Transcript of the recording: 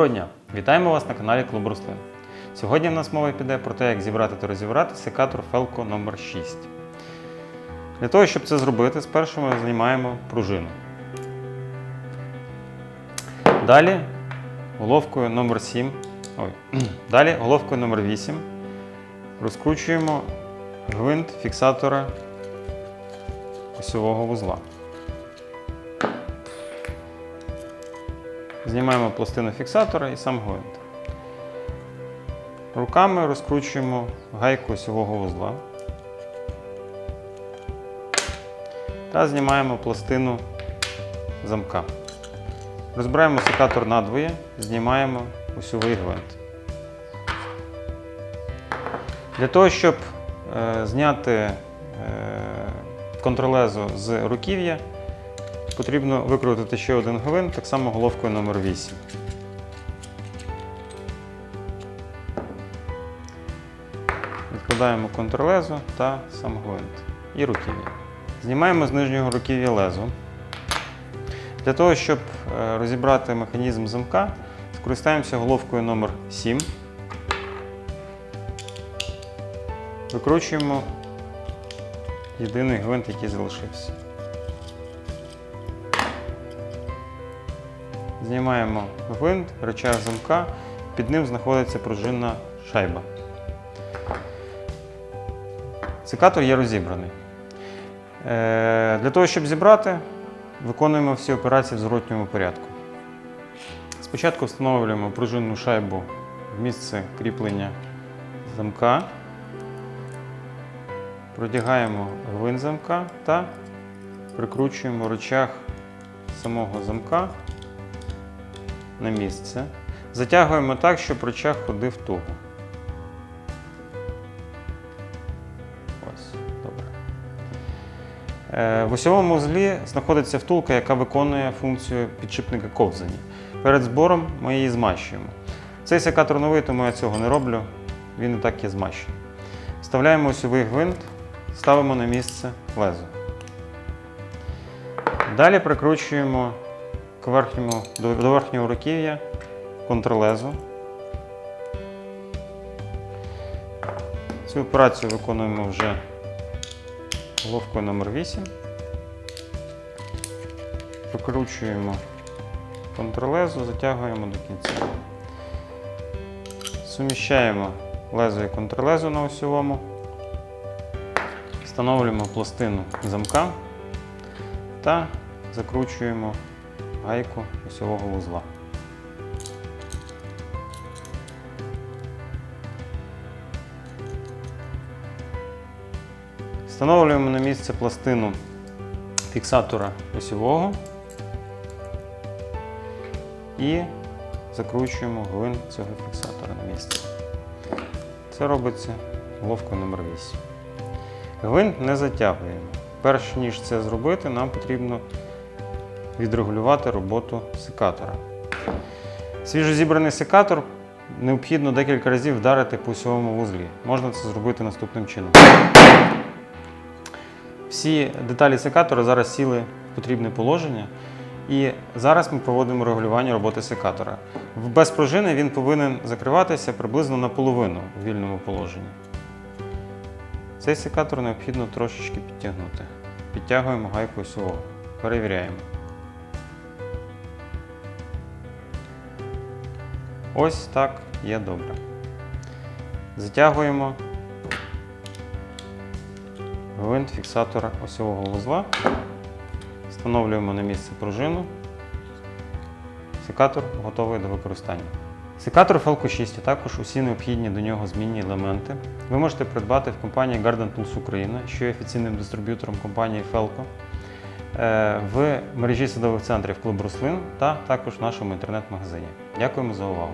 Доброго дня! Вітаємо вас на каналі Клуб Рослин. Сьогодні в нас мова піде про те, як зібрати та розібрати секатор Felco номер 6 Для того, щоб це зробити, спершу ми знімаємо пружину. Далі головкою номер 7 ой, далі головкою номер 8 розкручуємо гвинт фіксатора осьового вузла. Знімаємо пластину фіксатора і сам гвинт. Руками розкручуємо гайку осьового вузла та знімаємо пластину замка. Розбираємо секатор надвоє, знімаємо осьовий гвинт. Для того, щоб е, зняти е, контролезу з руків'я, потрібно викрутити ще один гвинт, так само головкою номер 8. Відкладаємо контрлезу та сам гвинт і руків'я. Знімаємо з нижнього руків'я лезо. Для того, щоб е, розібрати механізм замка, скористаємося головкою номер 7. Викручуємо єдиний гвинт, який залишився. Знімаємо гвинт, рычаг замка, під ним знаходиться пружинна шайба. Секатор є розібраний. Е, Для того, щоб зібрати, виконуємо всі операції в зворотньому порядку. Спочатку встановлюємо пружинну шайбу в місце кріплення замка, продягаємо гвинт замка та прикручуємо рычаг самого замка на місце. Затягуємо так, щоб рычаг ходив туго. Ось, добре. Е, В осьовому узлі знаходиться втулка, яка виконує функцію підшипника ковзання. Перед збором ми її змащуємо. Цей секатор новий, тому я цього не роблю, він і так є змащений. Вставляємо осьовий гвинт, ставимо на місце лезо. Далі прикручуємо к верхньому, до, верхнього руків'я контрлезу. Цю операцію виконуємо вже головкою номер 8. Прикручуємо контрлезу, затягуємо до кінця. Суміщаємо лезо і контрлезу на осьовому. Встановлюємо пластину замка та закручуємо гайку осьового вузла. Встановлюємо на місце пластину фіксатора осьового і закручуємо гвинт цього фіксатора на місце. Це робиться головкою номер 8. Гвинт не затягуємо. Перш ніж це зробити, нам потрібно відрегулювати роботу секатора. Свіжозібраний секатор необхідно декілька разів вдарити по осьовому вузлі. Можна це зробити наступним чином. Всі деталі секатора зараз сіли в потрібне положення. І зараз ми проводимо регулювання роботи секатора. Без пружини він повинен закриватися приблизно наполовину у вільному положенні. Цей секатор необхідно трошечки підтягнути. Підтягуємо гайку осьового. Перевіряємо. Ось так є добре. Затягуємо гвинт фіксатора осьового вузла. Встановлюємо на місце пружину. Секатор готовий до використання. Секатор Felco 6, а також усі необхідні до нього змінні елементи ви можете придбати в компанії Garden Tools Україна, що є офіційним дистриб'ютором компанії Felco, в мережі садових центрів Клуб Рослин та також в нашому інтернет-магазині. Дякуємо за увагу!